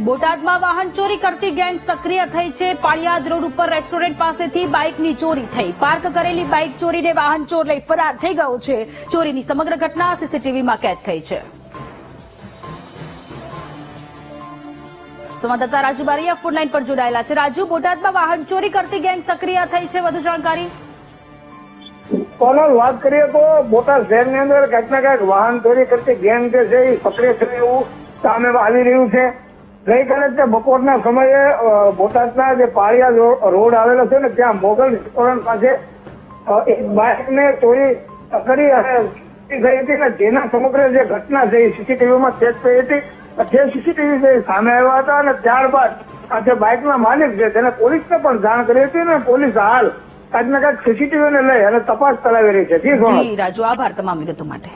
બોટાદમાં વાહન ચોરી કરતી ગેંગ સક્રિય થઈ છે. પાળિયાદ રોડ ઉપર રેસ્ટોરન્ટ પાસેથી બાઇકની ચોરી થઈ. પાર્ક કરેલી બાઇક ચોરીને વાહન ચોર લઈ ફરાર થઈ ગયો છે. ચોરીની સમગ્ર ઘટના સીસીટીવીમાં કેદ થઈ છે. સંવાદદાતા રાજુ બારીયા ફૂડલાઇન પર જોડાયેલા છે. રાજુ, બોટાદમાં વાહન ચોરી કરતી ગેંગ સક્રિય થઈ છે. વધુ જાણકારી? કોનલ, વાત કરીએ તો બોટાદ શહેરની અંદર ક્યાંક ના ક્યાંક વાહન ચોરી કરતી ગેંગ જે છે એ સક્રિય છે એવું સામે આવી રહ્યું છે. ગઈકાલે તે બપોરના સમયે બોટાદના જે પાળિયા રોડ આવેલો છે ને ત્યાં મોગલ રેસ્ટોરન્ટ પાસે એક બાઇકને ચોરી કરી અને ચોરી હતી ને જેના સમગ્ર જે ઘટના છે એ સીસીટીવીમાં ચેક થઈ હતી. જે સીસીટીવી સામે આવ્યા હતા અને ત્યારબાદ આ જે બાઇકના માલિક છે તેને પોલીસને પણ જાણ કરી હતી ને પોલીસ હાલ કાંઈક ને કાંઈક સીસીટીવીને લઈ અને તપાસ ચલાવી રહી છે. જી રાજુ આભાર તમામ વિગતો માટે.